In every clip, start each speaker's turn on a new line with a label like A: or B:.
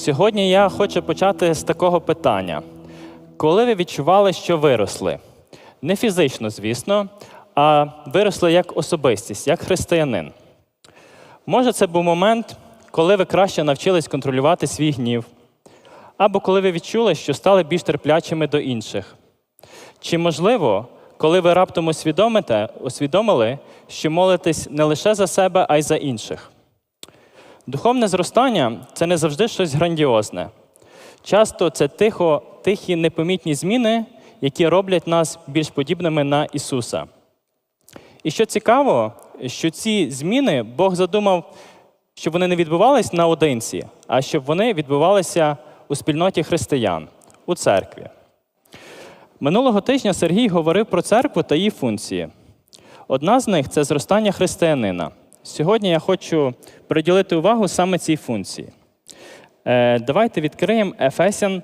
A: Сьогодні я хочу почати з такого питання. Коли ви відчували, що виросли? Не фізично, звісно, а виросли як особистість, як християнин. Може, це був момент, коли ви краще навчились контролювати свій гнів, або коли ви відчули, що стали більш терплячими до інших. Чи можливо, коли ви раптом усвідомите, усвідомили, що молитесь не лише за себе, а й за інших? Духовне зростання це не завжди щось грандіозне. Часто це тихо, тихі непомітні зміни, які роблять нас більш подібними на Ісуса. І що цікаво, що ці зміни Бог задумав, щоб вони не відбувались наодинці, а щоб вони відбувалися у спільноті християн, у церкві. Минулого тижня Сергій говорив про церкву та її функції. Одна з них це зростання християнина. Сьогодні я хочу приділити увагу саме цій функції. Е, Давайте відкриємо Ефесян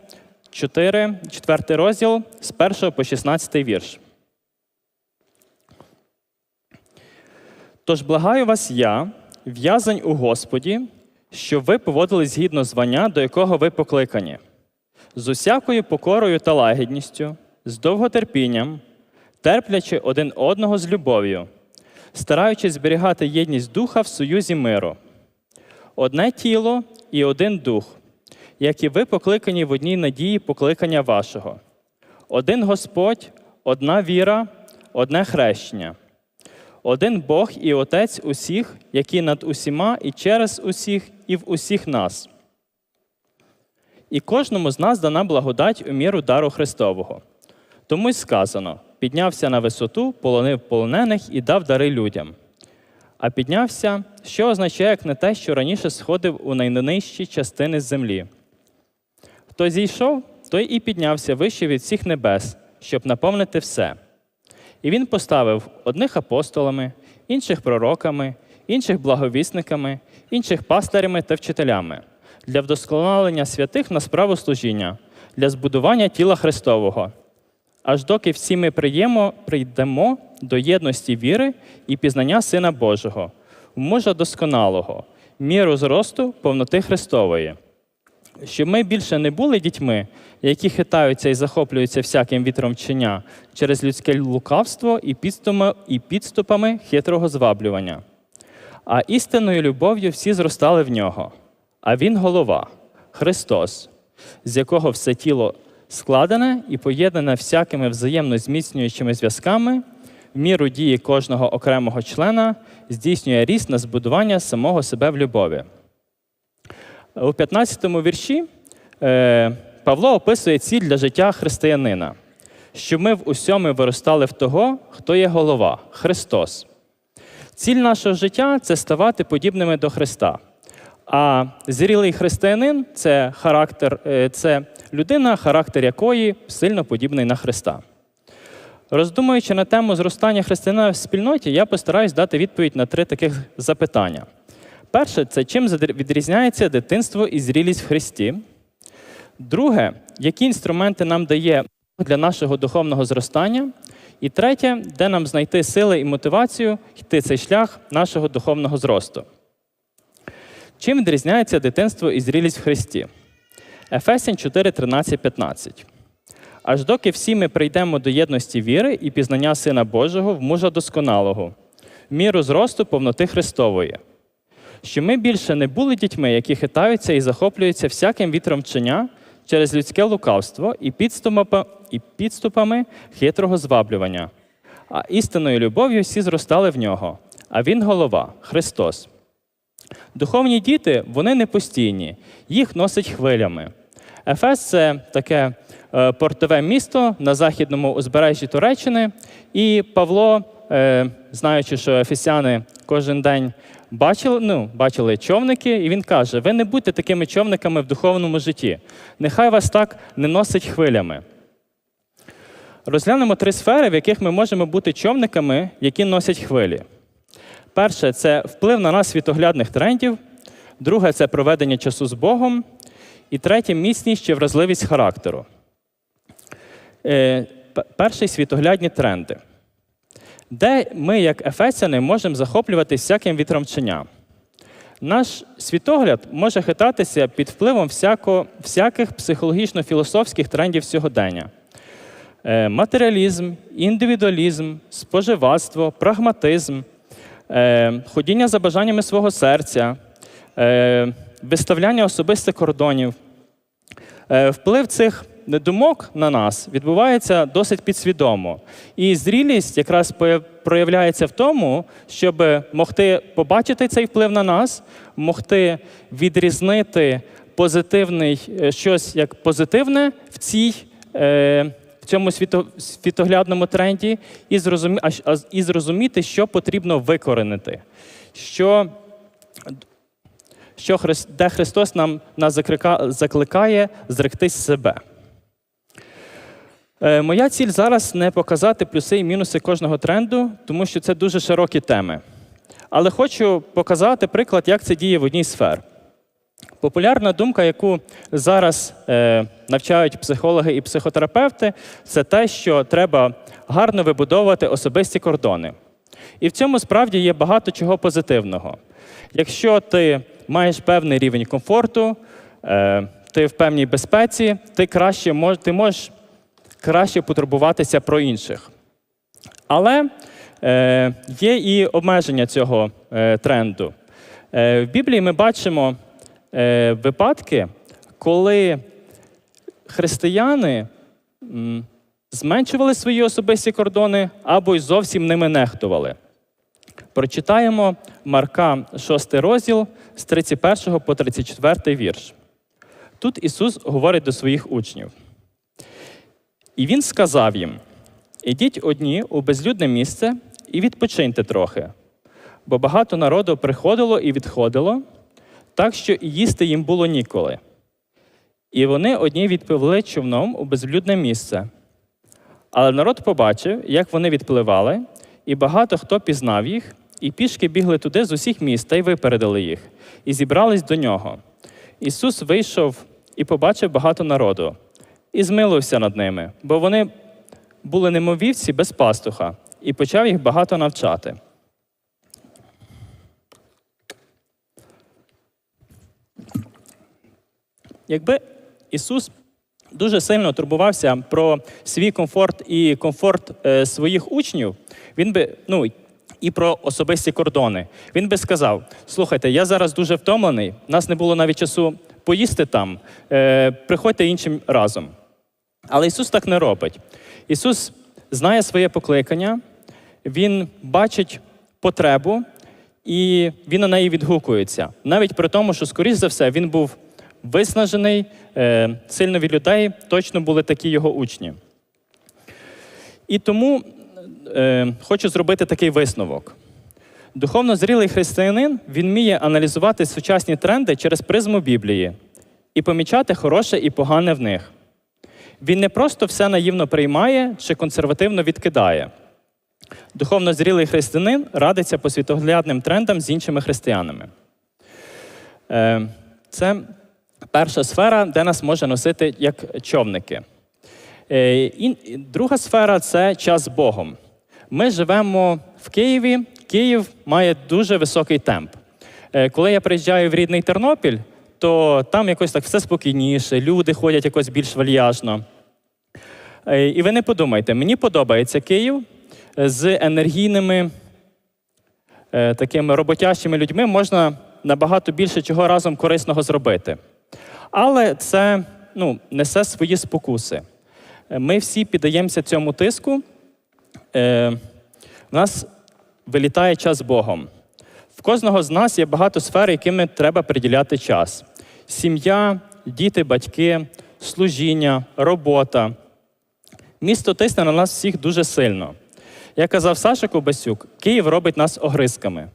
A: 4, 4 розділ з 1 по 16 вірш. Тож благаю вас я, в'язань у Господі, щоб ви поводились згідно звання, до якого ви покликані, з усякою покорою та лагідністю, з довготерпінням, терплячи один одного з любов'ю, стараючись зберігати єдність духа в союзі миру. Одне тіло і один дух, як і ви покликані в одній надії покликання вашого. Один Господь, одна віра, одне хрещення. Один Бог і Отець усіх, який над усіма і через усіх, і в усіх нас. І кожному з нас дана благодать у міру дару Христового. Тому й сказано: піднявся на висоту, полонив полонених і дав дари людям. А піднявся, що означає, як не те, що раніше сходив у найнижчі частини землі. Хто зійшов, той і піднявся вище від всіх небес, щоб наповнити все. І він поставив одних апостолами, інших пророками, інших благовісниками, інших пастирями та вчителями для вдосконалення святих на справу служіння, для збудування тіла Христового. Аж доки всі ми приємо, прийдемо до єдності віри і пізнання Сина Божого, мужа досконалого, міру зросту повноти Христової щоб ми більше не були дітьми, які хитаються і захоплюються всяким вітром вчення через людське лукавство і підступами, хитрого зваблювання. А істинною любов'ю всі зростали в нього. А він голова, Христос, з якого все тіло складене і поєднане всякими взаємно зміцнюючими зв'язками, в міру дії кожного окремого члена здійснює ріст на збудування самого себе в любові. У 15-му вірші е, Павло описує ціль для життя християнина, щоб ми в усьому виростали в того, хто є голова Христос. Ціль нашого життя це ставати подібними до Христа. А зрілий християнин це характер, е, це людина, характер якої сильно подібний на Христа. Роздумуючи на тему зростання християнина в спільноті, я постараюсь дати відповідь на три таких запитання. Перше, це чим відрізняється дитинство і зрілість в Христі. Друге, які інструменти нам дає для нашого духовного зростання. І третє, де нам знайти сили і мотивацію йти цей шлях нашого духовного зросту. Чим відрізняється дитинство і зрілість в Христі? Ефесян 4, 13, 15. Аж доки всі ми прийдемо до єдності віри і пізнання Сина Божого в мужа досконалого, в міру зросту повноти Христової що ми більше не були дітьми, які хитаються і захоплюються всяким вітром вчення через людське лукавство і підступами, і підступами хитрого зваблювання. А істинною любов'ю всі зростали в нього, а він голова Христос. Духовні діти, вони не постійні, їх носить хвилями. Ефес це таке е, портове місто на західному узбережжі Туреччини, і Павло, е, знаючи, що ефесяни кожен день бачили, ну, бачили човники, і він каже: ви не будьте такими човниками в духовному житті. Нехай вас так не носить хвилями. Розглянемо три сфери, в яких ми можемо бути човниками, які носять хвилі. Перше це вплив на нас світоглядних трендів, друге це проведення часу з Богом, і третє міцність чи вразливість характеру. Е, перший світоглядні тренди де ми, як ефесяни, можемо захоплюватися всяким вітром вчення. Наш світогляд може хитатися під впливом всяко, всяких психологічно-філософських трендів сьогодення. Е, Матеріалізм, індивідуалізм, споживацтво, прагматизм, е, ходіння за бажаннями свого серця, виставляння особистих кордонів. Е, Вплив цих думок на нас відбувається досить підсвідомо. І зрілість якраз проявляється в тому, щоб могти побачити цей вплив на нас, могти відрізнити позитивний е, щось як позитивне в цій. е, В цьому світо, світоглядному тренді і, зрозумі, а, щ- а з- і зрозуміти, що потрібно викоренити, що що Хрис- де Христос нам нас заклика- закликає зректись себе. Е, Моя ціль зараз не показати плюси і мінуси кожного тренду, тому що це дуже широкі теми. Але хочу показати приклад, як це діє в одній з сфер. Популярна думка, яку зараз е, навчають психологи і психотерапевти, це те, що треба гарно вибудовувати особисті кордони. І в цьому справді є багато чого позитивного. Якщо ти маєш певний рівень комфорту, е, ти в певній безпеці, ти краще мож, ти можеш краще потурбуватися про інших. Але е, є і обмеження цього е, тренду. В Біблії ми бачимо випадки, коли християни зменшували свої особисті кордони або й зовсім ними нехтували. Прочитаємо Марка 6 розділ з 31 по 34 вірш. Тут Ісус говорить до своїх учнів. І Він сказав їм: Ідіть одні у безлюдне місце і відпочиньте трохи, бо багато народу приходило і відходило, так що і їсти їм було ніколи. І вони одні відпливли човном у безлюдне місце. Але народ побачив, як вони відпливали, і багато хто пізнав їх, і пішки бігли туди з усіх міст та й випередили їх, і зібрались до нього. Ісус вийшов і побачив багато народу, і змилився над ними, бо вони були немовівці без пастуха, і почав їх багато навчати. Якби Ісус дуже сильно турбувався про свій комфорт і комфорт е, своїх учнів, він би, ну, і про особисті кордони. Він би сказав: слухайте, я зараз дуже втомлений, нас не було навіть часу поїсти там, е, приходьте іншим разом. Але Ісус так не робить. Ісус знає своє покликання, Він бачить потребу і він на неї відгукується. Навіть при тому, що, скоріш за все, він був виснажений, е, сильно від людей, точно були такі його учні. І тому е, хочу зробити такий висновок. Духовно зрілий християнин він вміє аналізувати сучасні тренди через призму Біблії і помічати хороше і погане в них. Він не просто все наївно приймає чи консервативно відкидає. Духовно зрілий християнин радиться по світоглядним трендам з іншими християнами. Е, Це перша сфера, де нас може носити як човники. Е, Друга сфера це час з Богом. Ми живемо в Києві. Київ має дуже високий темп. Е, Коли я приїжджаю в рідний Тернопіль, то там якось так все спокійніше, люди ходять якось більш вальяжно. Е, І ви не подумайте, мені подобається Київ з енергійними е, такими роботящими людьми можна набагато більше чого разом корисного зробити. Але це ну, несе свої спокуси. Е, Ми всі піддаємося цьому тиску. Е, У нас вилітає час Богом. В кожного з нас є багато сфер, якими треба приділяти час: сім'я, діти, батьки, служіння, робота. Місто тисне на нас всіх дуже сильно. Як казав Саша Ковбасюк, Київ робить нас огризками.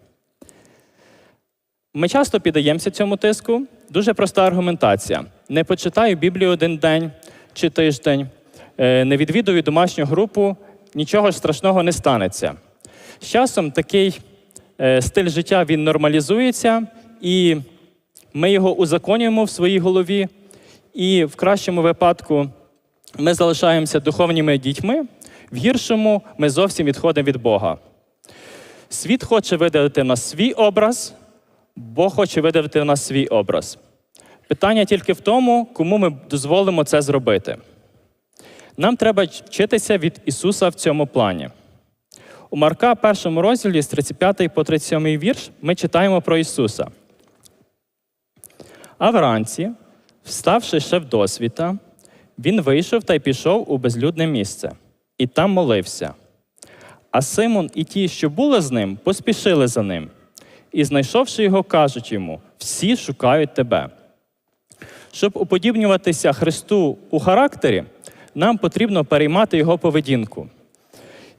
A: Ми часто піддаємося цьому тиску. Дуже проста аргументація. Не почитаю Біблію один день чи тиждень, е, не відвідую домашню групу, нічого ж страшного не станеться. З часом такий е, стиль життя він нормалізується, і ми його узаконюємо в своїй голові. І в кращому випадку ми залишаємося духовніми дітьми, в гіршому ми зовсім відходимо від Бога. Світ хоче видалити в нас свій образ, Бог хоче видавити в нас свій образ. Питання тільки в тому, кому ми дозволимо це зробити. Нам треба вчитися від Ісуса в цьому плані. У Марка, першому розділі з 35 по 37 вірш, ми читаємо про Ісуса. А вранці, вставши ще в досвіта, він вийшов та й пішов у безлюдне місце, і там молився. А Симон і ті, що були з ним, поспішили за ним. І, знайшовши його, кажуть йому: всі шукають тебе. Щоб уподібнюватися Христу у характері, нам потрібно переймати його поведінку.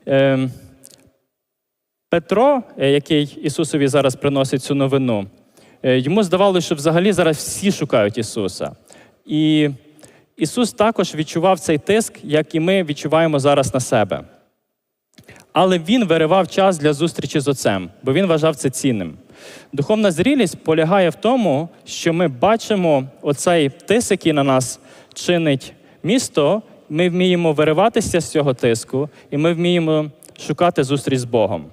A: Ем, Петро, е, який Ісусові зараз приносить цю новину, е, йому здавалося, що взагалі зараз всі шукають Ісуса. І Ісус також відчував цей тиск, як і ми відчуваємо зараз на себе. Але він виривав час для зустрічі з Отцем, бо він вважав це цінним. Духовна зрілість полягає в тому, що ми бачимо оцей тиск, який на нас чинить місто, ми вміємо вириватися з цього тиску, і ми вміємо шукати зустріч з Богом.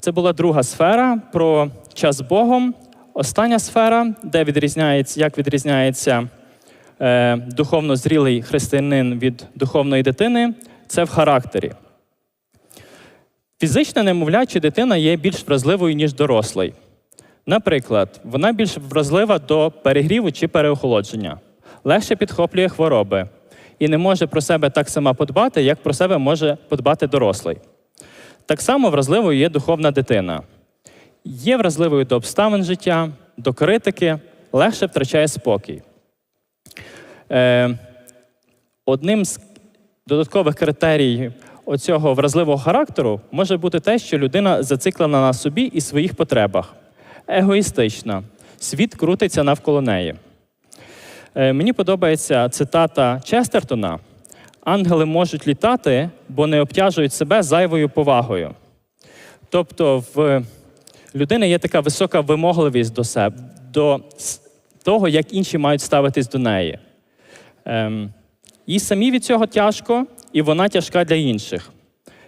A: Це була друга сфера про час з Богом. Остання сфера, де відрізняється, як відрізняється е, духовно зрілий християнин від духовної дитини, це в характері. Фізична немовляча дитина є більш вразливою, ніж дорослий. Наприклад, вона більш вразлива до перегріву чи переохолодження, легше підхоплює хвороби і не може про себе так сама подбати, як про себе може подбати дорослий. Так само вразливою є духовна дитина. Є вразливою до обставин життя, до критики, легше втрачає спокій. Е, одним з додаткових критерій оцього вразливого характеру може бути те, що людина зациклена на собі і своїх потребах, егоїстична, світ крутиться навколо неї. Е, мені подобається цитата Честертона: ангели можуть літати, бо не обтяжують себе зайвою повагою. Тобто, в людини є така висока вимогливість до себе, до того, як інші мають ставитись до неї. Ем, їй самі від цього тяжко, і вона тяжка для інших.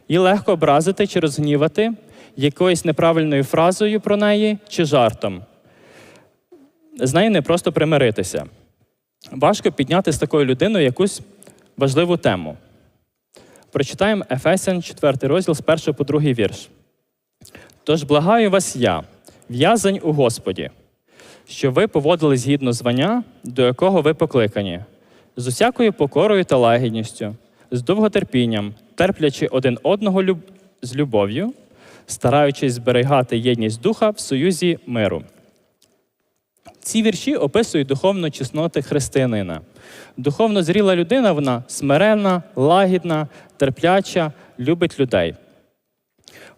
A: Їй легко образити чи розгнівати якоюсь неправильною фразою про неї чи жартом. З нею не просто примиритися. Важко підняти з такою людиною якусь важливу тему. Прочитаємо Ефесян 4 розділ з 1 по 2 вірш. Тож благаю вас я, в'язень у Господі, що ви поводили згідно звання, до якого ви покликані, з усякою покорою та лагідністю, з довготерпінням, терплячи один одного люб... з любов'ю, стараючись зберігати єдність духа в союзі миру. Ці вірші описують духовну чесноти християнина. Духовно зріла людина, вона смиренна, лагідна, терпляча, любить людей.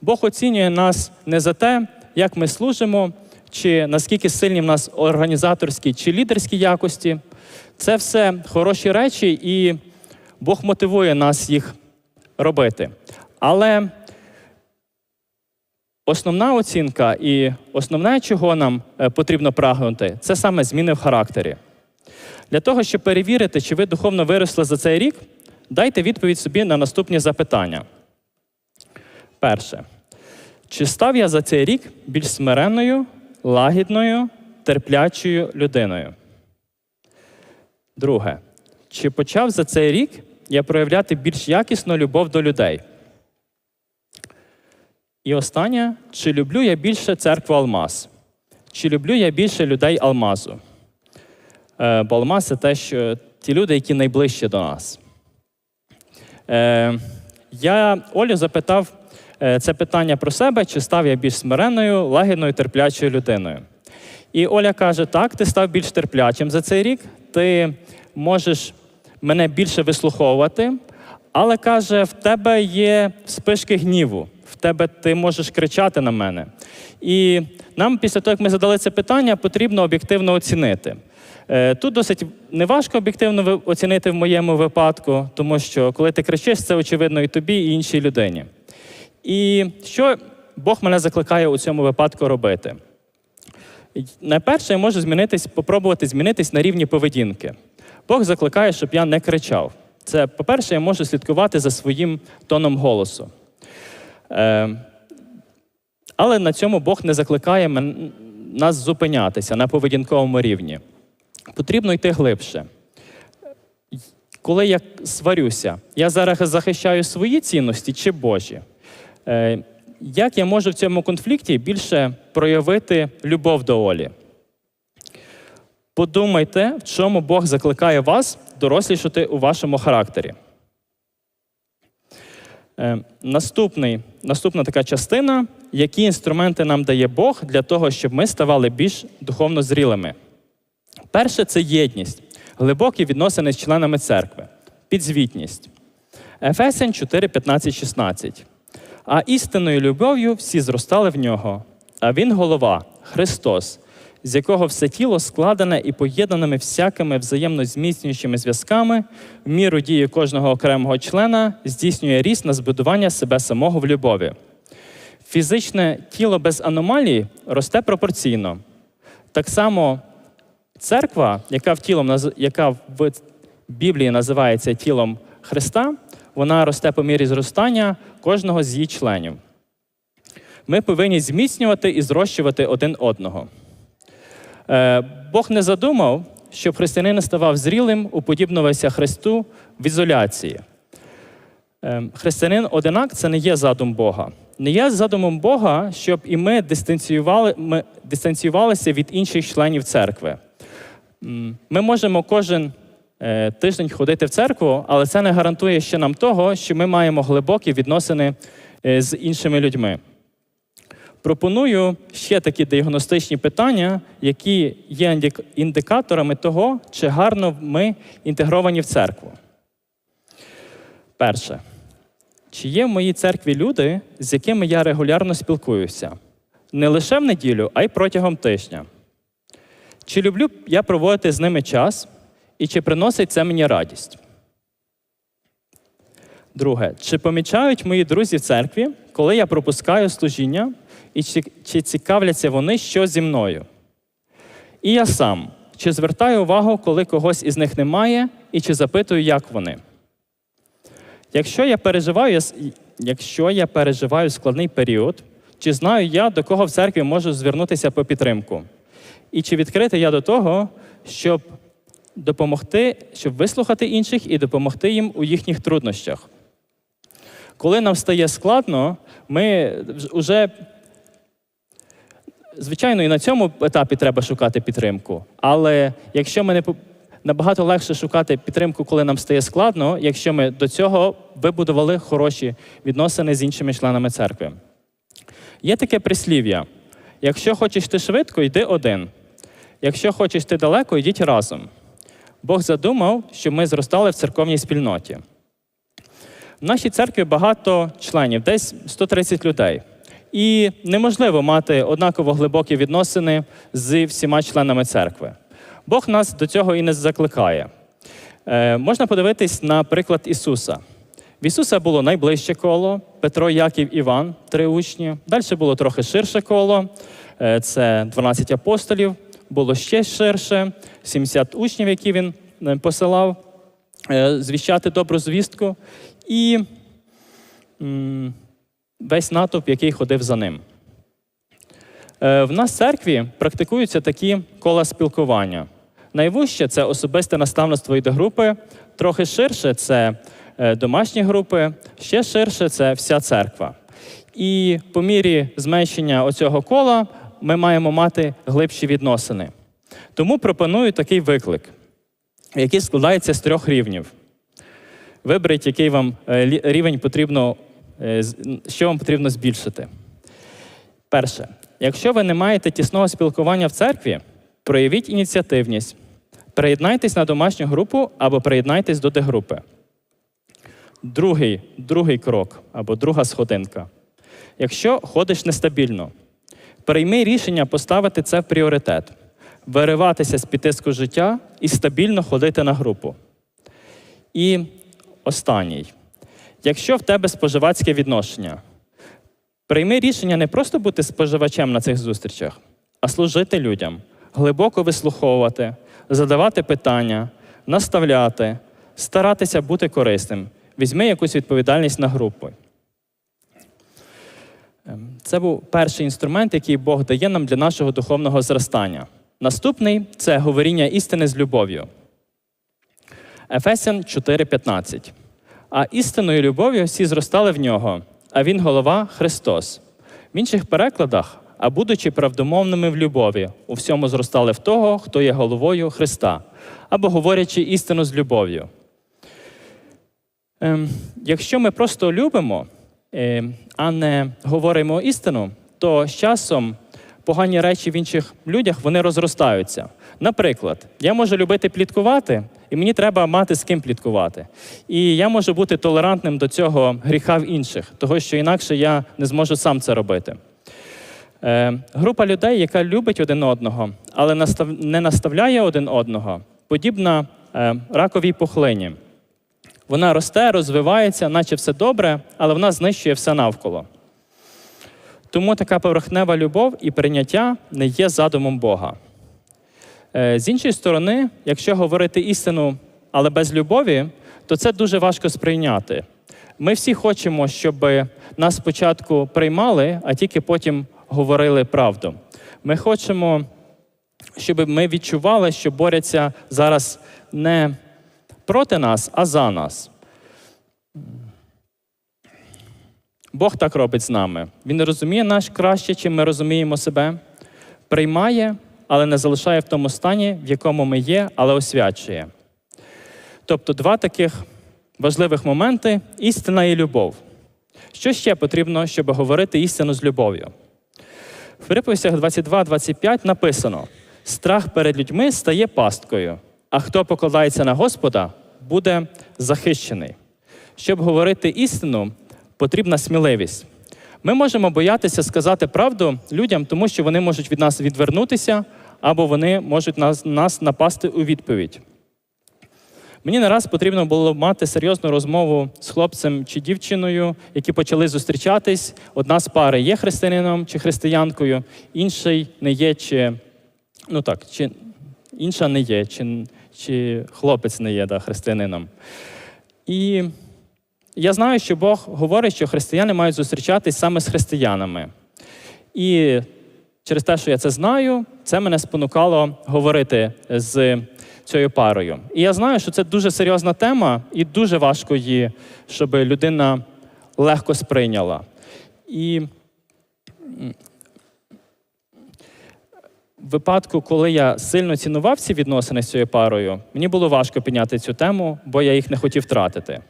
A: Бог оцінює нас не за те, як ми служимо, чи наскільки сильні в нас організаторські чи лідерські якості. Це все хороші речі, і Бог мотивує нас їх робити. Але основна оцінка і основне, чого нам е, потрібно прагнути, це саме зміни в характері. Для того, щоб перевірити, чи ви духовно виросли за цей рік, дайте відповідь собі на наступні запитання. Перше. Чи став я за цей рік більш смиренною, лагідною, терплячою людиною? Друге. Чи почав за цей рік я проявляти більш якісну любов до людей? І останнє, чи люблю я більше церкву Алмаз? Чи люблю я більше людей Алмазу? Е, бо Алмаз це те, що ті люди, які найближчі до нас. Е, я Олю запитав е, це питання про себе, чи став я більш смиренною, лагідною, терплячою людиною. І Оля каже: так, ти став більш терплячим за цей рік, ти можеш мене більше вислуховувати, але каже, в тебе є спишки гніву, в тебе ти можеш кричати на мене. І нам, після того, як ми задали це питання, потрібно об'єктивно оцінити. Е, Тут досить неважко об'єктивно оцінити в моєму випадку, тому що коли ти кричиш, це очевидно і тобі, і іншій людині. І що Бог мене закликає у цьому випадку робити? Найперше, я можу змінитись, попробувати змінитись на рівні поведінки. Бог закликає, щоб я не кричав. Це, по-перше, я можу слідкувати за своїм тоном голосу. Е, Але на цьому Бог не закликає нас зупинятися на поведінковому рівні. Потрібно йти глибше. Коли я сварюся, я зараз захищаю свої цінності чи Божі? Е, Як я можу в цьому конфлікті більше проявити любов до Олі? Подумайте, в чому Бог закликає вас дорослішати у вашому характері. Е, наступний, наступна така частина, які інструменти нам дає Бог для того, щоб ми ставали більш духовно зрілими. Перше це єдність, глибокі відносини з членами церкви, підзвітність. Ефесян 4, 15, 16. А істинною любов'ю всі зростали в нього, а він голова, Христос, з якого все тіло складене і поєднаними всякими взаємно зміцнюючими зв'язками, в міру дії кожного окремого члена здійснює ріст на збудування себе самого в любові. Фізичне тіло без аномалій росте пропорційно. Так само церква, яка в, тілом, яка в Біблії називається тілом Христа, вона росте по мірі зростання кожного з її членів. Ми повинні зміцнювати і зрощувати один одного. Е, Бог не задумав, щоб християнин ставав зрілим, уподібнувався Христу в ізоляції. Е, Християнин одинак це не є задум Бога. Не є задумом Бога, щоб і ми, дистанціювали, ми дистанціювалися від інших членів церкви. Ми можемо кожен е, тиждень ходити в церкву, але це не гарантує ще нам того, що ми маємо глибокі відносини з іншими людьми. Пропоную ще такі діагностичні питання, які є індикаторами того, чи гарно ми інтегровані в церкву. Перше. Чи є в моїй церкві люди, з якими я регулярно спілкуюся? Не лише в неділю, а й протягом тижня. Чи люблю я проводити з ними час, і чи приносить це мені радість? Друге, чи помічають мої друзі в церкві, коли я пропускаю служіння, і чи, цікавляться вони, що зі мною? І я сам, чи звертаю увагу, коли когось із них немає, і чи запитую, як вони? Якщо я переживаю, якщо я переживаю складний період, чи знаю я, до кого в церкві можу звернутися по підтримку? І чи відкритий я до того, щоб допомогти, щоб вислухати інших і допомогти їм у їхніх труднощах? Коли нам стає складно, ми вже, звичайно, і на цьому етапі треба шукати підтримку. Але якщо ми не набагато легше шукати підтримку, коли нам стає складно, якщо ми до цього вибудували хороші відносини з іншими членами церкви. Є таке прислів'я: якщо хочеш йти швидко, йди один. Якщо хочеш йти далеко, йдіть разом. Бог задумав, щоб ми зростали в церковній спільноті. В нашій церкві багато членів, десь 130 людей. І неможливо мати однаково глибокі відносини з всіма членами церкви. Бог нас до цього і не закликає. Е, можна подивитись на приклад Ісуса. В Ісуса було найближче коло Петро, Яків, Іван, три учні. Далі було трохи ширше коло, е, це 12 апостолів, було ще ширше, 70 учнів, які він е, посилав е, звіщати добру звістку, і весь натовп, який ходив за ним. Е, В нас в церкві практикуються такі кола спілкування. Найвужче це особисте наставництво йде групи, трохи ширше це е, домашні групи, ще ширше це вся церква. І по мірі зменшення оцього кола ми маємо мати глибші відносини. Тому пропоную такий виклик, який складається з трьох рівнів. Виберіть, який вам е, рівень потрібно, що вам потрібно збільшити. Перше, якщо ви не маєте тісного спілкування в церкві, проявіть ініціативність. Приєднайтесь на домашню групу або приєднайтесь до дегрупи. Другий, другий крок або друга сходинка. Якщо ходиш нестабільно, прийми рішення поставити це в пріоритет, вириватися з підтиску життя і стабільно ходити на групу. І останній. Якщо в тебе споживацьке відношення, Прийми рішення не просто бути споживачем на цих зустрічах, а служити людям, глибоко вислуховувати, задавати питання, наставляти, старатися бути корисним. Візьми якусь відповідальність на групу. Ем, Це був перший інструмент, який Бог дає нам для нашого духовного зростання. Наступний це говоріння істини з любов'ю. Ефесян 4:15. А істинною любов'ю всі зростали в нього, а він голова Христос. В інших перекладах, а будучи правдомовними в любові, у всьому зростали в того, хто є головою Христа, або говорячи істину з любов'ю. Ем, якщо ми просто любимо, е, а не говоримо істину, то з часом погані речі в інших людях вони розростаються. Наприклад, я можу любити пліткувати, і мені треба мати з ким пліткувати. І я можу бути толерантним до цього гріха в інших, того що інакше я не зможу сам це робити. Е, група людей, яка любить один одного, але настав... не наставляє один одного, подібна е, раковій пухлині. Вона росте, розвивається, наче все добре, але вона знищує все навколо. Тому така поверхнева любов і прийняття не є задумом Бога. Е, З іншої сторони, якщо говорити істину, але без любові, то це дуже важко сприйняти. Ми всі хочемо, щоб нас спочатку приймали, а тільки потім говорили правду. Ми хочемо, щоб ми відчували, що борються зараз не проти нас, а за нас. Бог так робить з нами. Він розуміє нас краще, чим ми розуміємо себе, приймає, але не залишає в тому стані, в якому ми є, але освячує. Тобто, два таких важливих моменти істина і любов. Що ще потрібно, щоб говорити істину з любов'ю? В Филипповцях 22-25 написано: страх перед людьми стає пасткою, а хто покладається на Господа, буде захищений. Щоб говорити істину, потрібна сміливість. Ми можемо боятися сказати правду людям, тому що вони можуть від нас відвернутися, або вони можуть нас, нас напасти у відповідь. Мені не раз потрібно було мати серйозну розмову з хлопцем чи дівчиною, які почали зустрічатись. Одна з пари є християнином чи християнкою, інший не є, чи ну так, чи інша не є, чи, чи хлопець не є да, християнином. І я знаю, що Бог говорить, що християни мають зустрічатись саме з християнами. І через те, що я це знаю, це мене спонукало говорити з цією парою. І я знаю, що це дуже серйозна тема, і дуже важко її, щоб людина легко сприйняла. І в випадку, коли я сильно цінував ці відносини з цією парою, мені було важко підняти цю тему, бо я їх не хотів втратити.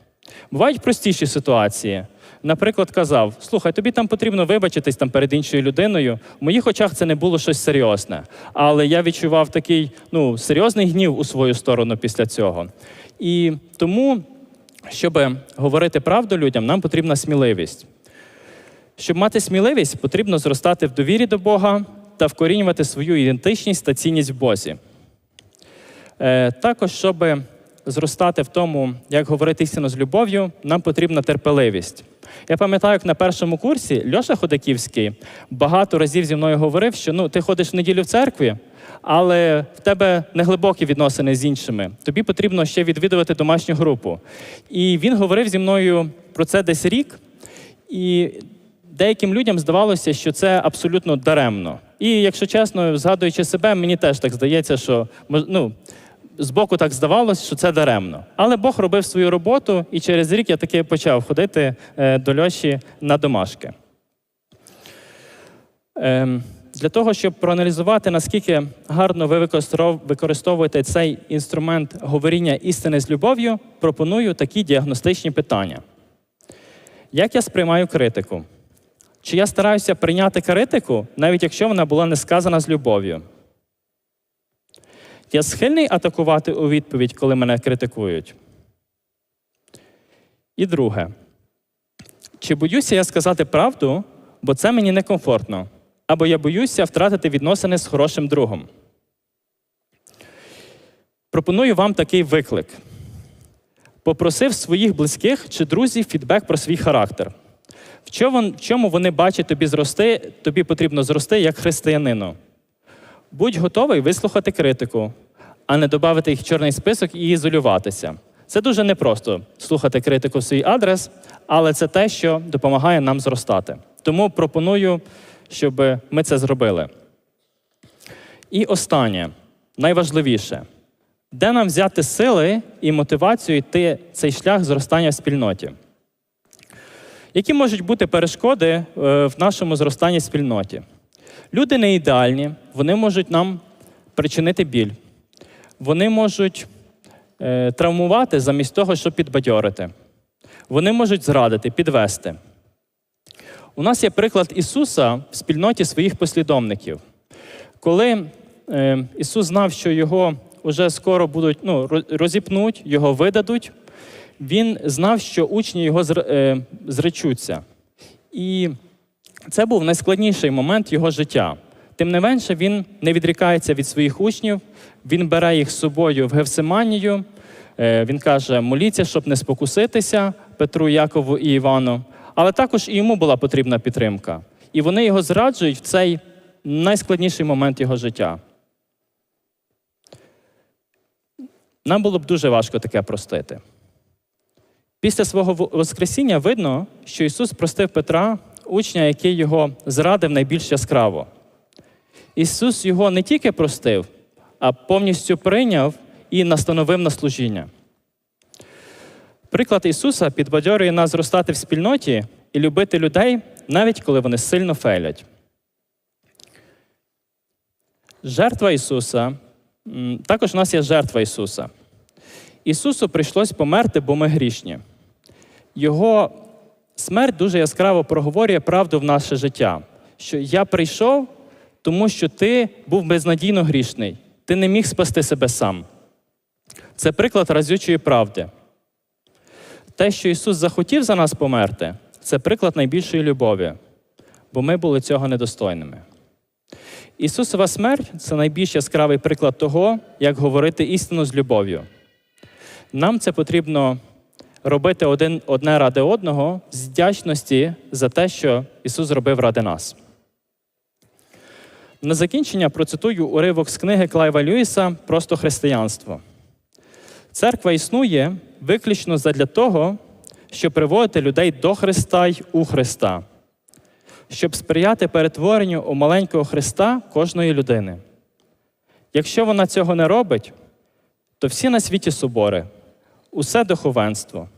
A: Бувають простіші ситуації. Наприклад, казав: слухай, тобі там потрібно вибачитись там перед іншою людиною. В моїх очах це не було щось серйозне. Але я відчував такий ну, серйозний гнів у свою сторону після цього. І тому, щоб говорити правду людям, нам потрібна сміливість. Щоб мати сміливість, потрібно зростати в довірі до Бога та вкорінювати свою ідентичність та цінність в Бозі. Е, також, щоб зростати в тому, як говорити істину з любов'ю, нам потрібна терпеливість. Я пам'ятаю, як на першому курсі Льоша Ходаківський багато разів зі мною говорив, що ну, ти ходиш в неділю в церкві, але в тебе неглибокі відносини з іншими. Тобі потрібно ще відвідувати домашню групу. І він говорив зі мною про це десь рік. І деяким людям здавалося, що це абсолютно даремно. І якщо чесно, згадуючи себе, мені теж так здається, що ну, збоку так здавалося, що це даремно. Але Бог робив свою роботу, і через рік я таки почав ходити е, до Льоші на домашки. Ем, Для того, щоб проаналізувати, наскільки гарно ви використовуєте цей інструмент говоріння істини з любов'ю, пропоную такі діагностичні питання. Як я сприймаю критику? Чи я стараюся прийняти критику, навіть якщо вона була не сказана з любов'ю? Я схильний атакувати у відповідь, коли мене критикують. І друге. Чи боюся я сказати правду, бо це мені некомфортно, або я боюся втратити відносини з хорошим другом? Пропоную вам такий виклик. Попросив своїх близьких чи друзів фідбек про свій характер. В чому вони бачать тобі зрости, тобі потрібно зрости як християнину. Будь готовий вислухати критику, а не додати їх в чорний список і ізолюватися. Це дуже непросто слухати критику в свій адрес, але це те, що допомагає нам зростати. Тому пропоную, щоб ми це зробили. І останнє, найважливіше, де нам взяти сили і мотивацію йти цей шлях зростання в спільноті? Які можуть бути перешкоди е, в нашому зростанні спільноті? Люди не ідеальні, вони можуть нам причинити біль. Вони можуть е, травмувати замість того, щоб підбадьорити. Вони можуть зрадити, підвести. У нас є приклад Ісуса в спільноті своїх послідовників. Коли е, Ісус знав, що його вже скоро будуть ну, розіпнуть, його видадуть, він знав, що учні його е, зречуться. І це був найскладніший момент його життя. Тим не менше, він не відрікається від своїх учнів, він бере їх з собою в Гевсиманію. Е, Він каже: моліться, щоб не спокуситися Петру, Якову і Івану. Але також і йому була потрібна підтримка. І вони його зраджують в цей найскладніший момент його життя. Нам було б дуже важко таке простити. Після свого Воскресіння видно, що Ісус простив Петра, учня, який його зрадив найбільш яскраво. Ісус його не тільки простив, а повністю прийняв і настановив на служіння. Приклад Ісуса підбадьорює нас зростати в спільноті і любити людей, навіть коли вони сильно фейлять. Жертва Ісуса. Також у нас є жертва Ісуса. Ісусу прийшлось померти, бо ми грішні. Його смерть дуже яскраво проговорює правду в наше життя, що я прийшов, тому що ти був безнадійно грішний, ти не міг спасти себе сам. Це приклад разючої правди. Те, що Ісус захотів за нас померти, це приклад найбільшої любові, бо ми були цього недостойними. Ісусова смерть це найбільш яскравий приклад того, як говорити істину з любов'ю. Нам це потрібно робити один, одне ради одного з вдячності за те, що Ісус зробив ради нас. На закінчення процитую уривок з книги Клайва Льюіса Просто християнство. Церква існує виключно задля того, щоб приводити людей до Христа й у Христа, щоб сприяти перетворенню у маленького Христа кожної людини. Якщо вона цього не робить, то всі на світі собори, усе духовенство,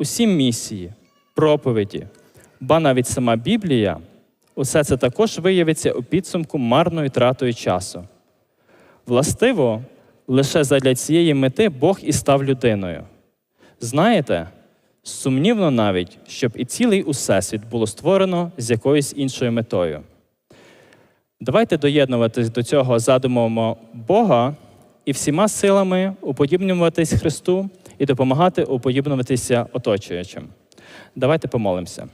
A: усі місії, проповіді, ба навіть сама Біблія, усе це також виявиться у підсумку марною тратою часу. Властиво, лише задля цієї мети Бог і став людиною. Знаєте, сумнівно навіть, щоб і цілий усесвіт було створено з якоюсь іншою метою. Давайте доєднуватись до цього задумом Бога і всіма силами уподібнюватись Христу і допомагати уподібнюватися оточуючим. Давайте помолимося.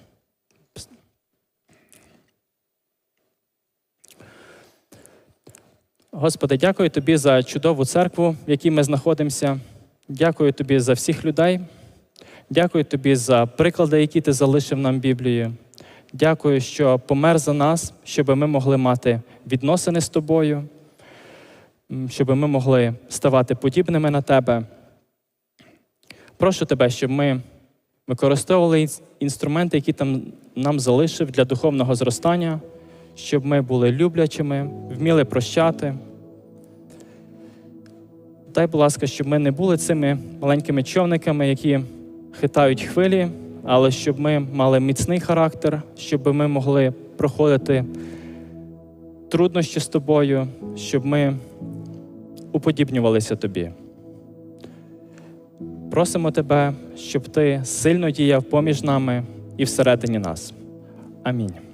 A: Господи, дякую Тобі за чудову церкву, в якій ми знаходимося. Дякую Тобі за всіх людей. Дякую Тобі за приклади, які ти залишив нам Біблією. Дякую, що помер за нас, щоб ми могли мати відносини з тобою, щоб ми могли ставати подібними на тебе. Прошу тебе, щоб ми використовували інструменти, які там нам залишив для духовного зростання, щоб ми були люблячими, вміли прощати. Дай, будь ласка, щоб ми не були цими маленькими човниками, які хитають хвилі, але щоб ми мали міцний характер, щоб ми могли проходити труднощі з тобою, щоб ми уподібнювалися тобі. Просимо тебе, щоб ти сильно діяв поміж нами і всередині нас. Амінь.